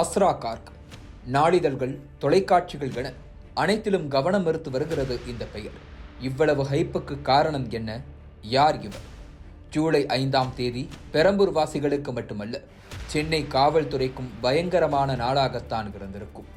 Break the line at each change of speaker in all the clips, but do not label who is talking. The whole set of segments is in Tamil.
அஸ்ரா கார்க். நாளிதழ்கள் தொலைக்காட்சிகள் என அனைத்திலும் கவனம் மறுத்து வருகிறது இந்த பெயர். இவ்வளவு ஹைப்புக்கு காரணம் என்ன? யார் இவர்? ஜூலை ஐந்தாம் தேதி பெரம்பூர் வாசிகளுக்கு மட்டுமல்ல சென்னை காவல்துறைக்கும் பயங்கரமான நாளாகத்தான் இருந்திருக்கும்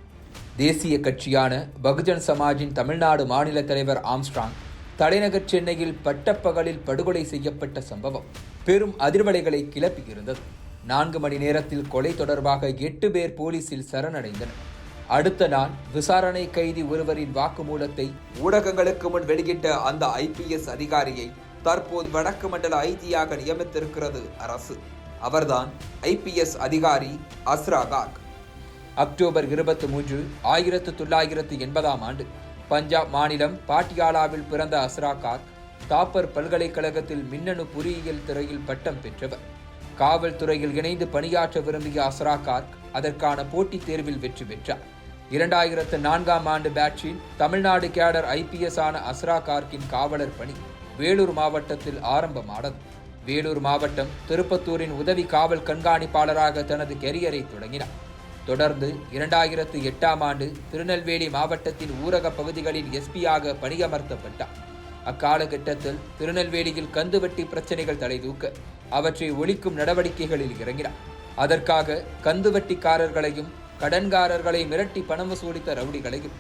தேசிய கட்சியான பகுஜன் சமாஜின் தமிழ்நாடு மாநில தலைவர் ஆம்ஸ்ட்ராங் தலைநகர் சென்னையில் பட்டப்பகலில் படுகொலை செய்யப்பட்ட சம்பவம் பெரும் அதிர்வலைகளை கிளப்பியிருந்தது. நான்கு மணி நேரத்தில் கொலை தொடர்பாக எட்டு பேர் போலீசில் சரணடைந்தனர். அடுத்த நாள் விசாரணை கைதி ஒருவரின் வாக்குமூலத்தை ஊடகங்களுக்கு முன் வெளியிட்ட அந்த ஐபிஎஸ் அதிகாரியை தற்போது வடக்கு மண்டல ஐஜியாக நியமித்திருக்கிறது அரசு. அவர்தான் ஐபிஎஸ் அதிகாரி அஸ்ரா காக். அக்டோபர் இருபத்தி மூன்று ஆயிரத்து தொள்ளாயிரத்து எண்பதாம் ஆண்டு பஞ்சாப் மாநிலம் பாட்டியாலாவில் பிறந்த அஸ்ரா காக் தாப்பர் பல்கலைக்கழகத்தில் மின்னணு பொறியியல் துறையில் பட்டம் பெற்றவர். காவல்துறையில் இணைந்து பணியாற்ற விரும்பிய அஸ்ரா கார்க் அதற்கான போட்டித் தேர்வில் வெற்றி பெற்றார். இரண்டாயிரத்து நான்காம் ஆண்டு பேட்சில் தமிழ்நாடு கேடர் ஐபிஎஸ் ஆன அஸ்ரா கார்க்கின் காவலர் பணி வேலூர் மாவட்டத்தில் ஆரம்பமானது. வேலூர் மாவட்டம் திருப்பத்தூரின் உதவி காவல் கண்காணிப்பாளராக தனது கெரியரை தொடங்கினார். தொடர்ந்து இரண்டாயிரத்து எட்டாம் ஆண்டு திருநெல்வேலி மாவட்டத்தின் ஊரக பகுதிகளின் எஸ்பியாக பணியமர்த்தப்பட்டார். அக்காலகட்டத்தில் திருநெல்வேலியில் கந்துவட்டி பிரச்சனைகள் தலைதூக்க அவற்றை ஒழிக்கும் நடவடிக்கைகளில் இறங்கினார். அதற்காக கந்துவட்டிக்காரர்களையும் கடன்காரர்களை மிரட்டி பணம் வசூலித்த ரவுடிகளையும்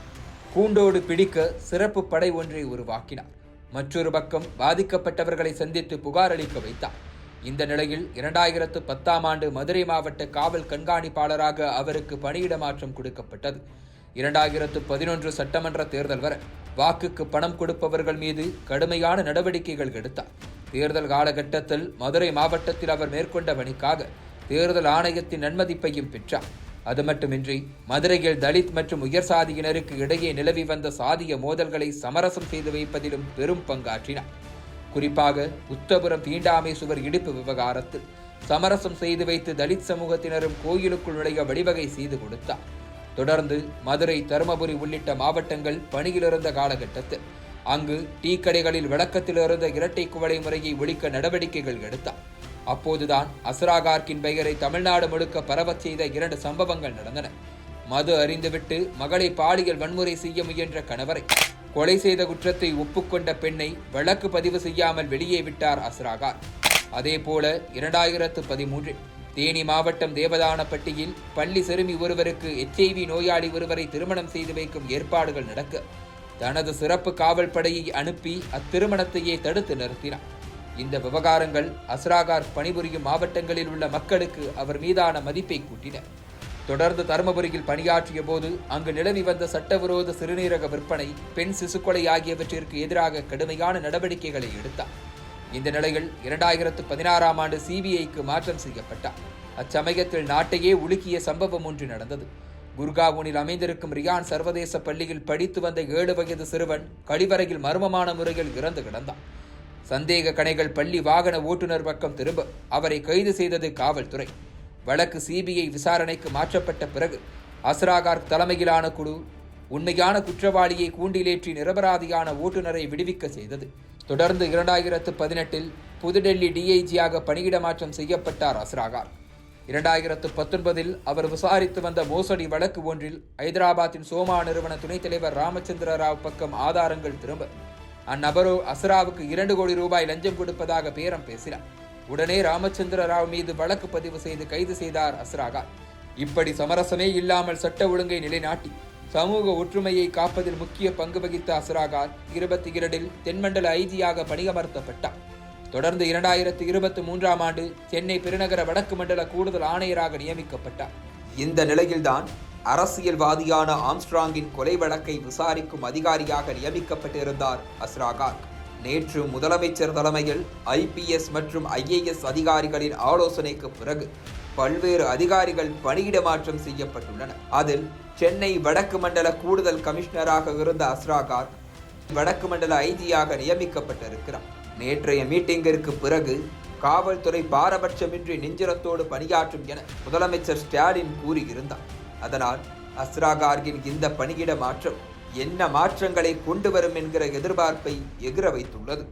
கூண்டோடு பிடிக்க சிறப்பு படை ஒன்றை உருவாக்கினார். மற்றொரு பக்கம் பாதிக்கப்பட்டவர்களை சந்தித்து புகார் அளிக்க வைத்தார். இந்த நிலையில் இரண்டாயிரத்து பத்தாம் ஆண்டு மதுரை மாவட்ட காவல் கண்காணிப்பாளராக அவருக்கு பணியிட மாற்றம் கொடுக்கப்பட்டது. இரண்டாயிரத்து பதினொன்று சட்டமன்ற தேர்தல் வர வாக்குக்கு பணம் கொடுப்பவர்கள் மீது கடுமையான நடவடிக்கைகள் எடுத்தார். தேர்தல் காலகட்டத்தில் மதுரை மாவட்டத்தில் அவர் மேற்கொண்ட பணிக்காக தேர்தல் ஆணையத்தின் நன்மதிப்பையும் பெற்றார். அது மட்டுமின்றி மதுரையில் தலித் மற்றும் உயர் சாதியினருக்கு இடையே நிலவி வந்த சாதிய மோதல்களை சமரசம் செய்து வைப்பதிலும் பெரும் பங்காற்றினார். குறிப்பாக உத்தபுரம் தீண்டாமை சுவர் இடிப்பு விவகாரத்தில் சமரசம் செய்து வைத்து தலித் சமூகத்தினரும் கோயிலுக்குள் நுழைய வழிவகை செய்து கொடுத்தார். தொடர்ந்து மதுரை தருமபுரி உள்ளிட்ட மாவட்டங்கள் பணியிலிருந்த காலகட்டத்தில் அங்கு டீ கடைகளில் விளக்கத்தில் இருந்த இரட்டை குவளை முறையை ஒழிக்க நடவடிக்கைகள் எடுத்தார். அப்போதுதான் அஸ்ராகார்க்கின் பெயரை தமிழ்நாடு முழுக்க பரவச் செய்த இரண்டு சம்பவங்கள் நடந்தன. மது அறிந்துவிட்டு மகளை பாலியல் வன்முறை செய்ய முயன்ற கணவரை கொலை செய்த குற்றத்தை ஒப்புக்கொண்ட பெண்ணை வழக்கு பதிவு செய்யாமல் வெளியே விட்டார் அஸ்ராகார் அதேபோல இரண்டாயிரத்து பதிமூன்றில் தேனி மாவட்டம் தேவதானப்பட்டியில் பள்ளி சிறுமி ஒருவருக்கு எச்ஐவி நோயாளி ஒருவரை திருமணம் செய்து வைக்கும் ஏற்பாடுகள் நடக்க தனது சிறப்பு காவல் படையை அனுப்பி அத்திருமணத்தையே தடுத்து நிறுத்தினார். இந்த விவகாரங்கள் அஸ்ராகார் பணிபுரியும் மாவட்டங்களில் உள்ள மக்களுக்கு அவர் மீதான மதிப்பை கூட்டின. தொடர்ந்து தருமபுரியில் பணியாற்றிய போது அங்கு நிலவி வந்த சட்டவிரோத சிறுநீரக விற்பனை பெண் சிசுக்கொலை ஆகியவற்றிற்கு எதிராக கடுமையான நடவடிக்கைகளை எடுத்தார். இந்த நிலையில் இரண்டாயிரத்து பதினாறாம் ஆண்டு சிபிஐக்கு மாற்றம் செய்யப்பட்டார். அச்சமயத்தில் நாட்டையே உலுக்கிய சம்பவம் ஒன்று நடந்தது. குர்காவூனில் அமைந்திருக்கும் ரியான் சர்வதேச பள்ளியில் படித்து வந்த ஏழு வயது சிறுவன் கழிவறையில் மர்மமான முறையில் இறந்து கிடந்தான். சந்தேக கணைகள் பள்ளி வாகன ஓட்டுநர் பக்கம் திரும்ப அவரை கைது செய்தது காவல்துறை. வழக்கு சிபிஐ விசாரணைக்கு மாற்றப்பட்ட பிறகு அஸ்ராகார் தலைமையிலான குழு உண்மையான குற்றவாளியை கூண்டிலேற்றி நிரபராதியான ஓட்டுநரை விடுவிக்க செய்தது. தொடர்ந்து இரண்டாயிரத்து பதினெட்டில் புதுடெல்லி டிஐஜியாக பணியிட மாற்றம் செய்யப்பட்டார் அஸ்ராகார். இரண்டாயிரத்து பத்தொன்பதில் அவர் விசாரித்து வந்த மோசடி வழக்கு ஒன்றில் ஐதராபாத்தின் சோமா நிறுவன துணைத் தலைவர் ராமச்சந்திர ராவ் பக்கம் ஆதாரங்கள் திரும்ப. அந்நபரோ அசராவுக்கு இரண்டு கோடி ரூபாய் லஞ்சம் கொடுப்பதாக பேரம் பேசினார். உடனே ராமச்சந்திர ராவ் மீது வழக்கு பதிவு செய்து கைது செய்தார் அஸ்ராகா. இப்படி சமரசமே இல்லாமல் சட்ட ஒழுங்கை நிலைநாட்டி சமூக ஒற்றுமையை காப்பதில் முக்கிய பங்கு வகித்த அஸ்ராகார் இருபத்தி இரண்டில் தென்மண்டல ஐஜியாக பணியமர்த்தப்பட்டார். தொடர்ந்து இரண்டாயிரத்து இருபத்தி மூன்றாம் ஆண்டு சென்னை பெருநகர வடக்கு மண்டல கூடுதல் ஆணையராக நியமிக்கப்பட்டார். இந்த நிலையில்தான் அரசியல்வாதியான ஆம்ஸ்ட்ராங்கின் கொலை வழக்கை விசாரிக்கும் அதிகாரியாக நியமிக்கப்பட்டிருந்தார் அஸ்ராகார் நேற்று முதலமைச்சர் தலைமையில் ஐபிஎஸ் மற்றும் ஐஏஎஸ் அதிகாரிகளின் ஆலோசனைக்கு பிறகு பல்வேறு அதிகாரிகள் பணியிட மாற்றம் செய்யப்பட்டுள்ளனர் அதில் சென்னை வடக்கு மண்டல கூடுதல் கமிஷனராக இருந்த அஸ்ராகார் வடக்கு மண்டல ஐஜியாக நியமிக்கப்பட்டிருக்கிறார். நேற்றைய மீட்டிங்கிற்கு பிறகு காவல்துறை பாரபட்சமின்றி நெஞ்சிரத்தோடு பணியாற்றும் என முதலமைச்சர் ஸ்டாலின் கூறியிருந்தார். அதனால் அஸ்ராகார்கின் இந்த பணியிட மாற்றம் என்ன மாற்றங்களை கொண்டு வரும் என்கிற எதிர்பார்ப்பை எகிர வைத்துள்ளது.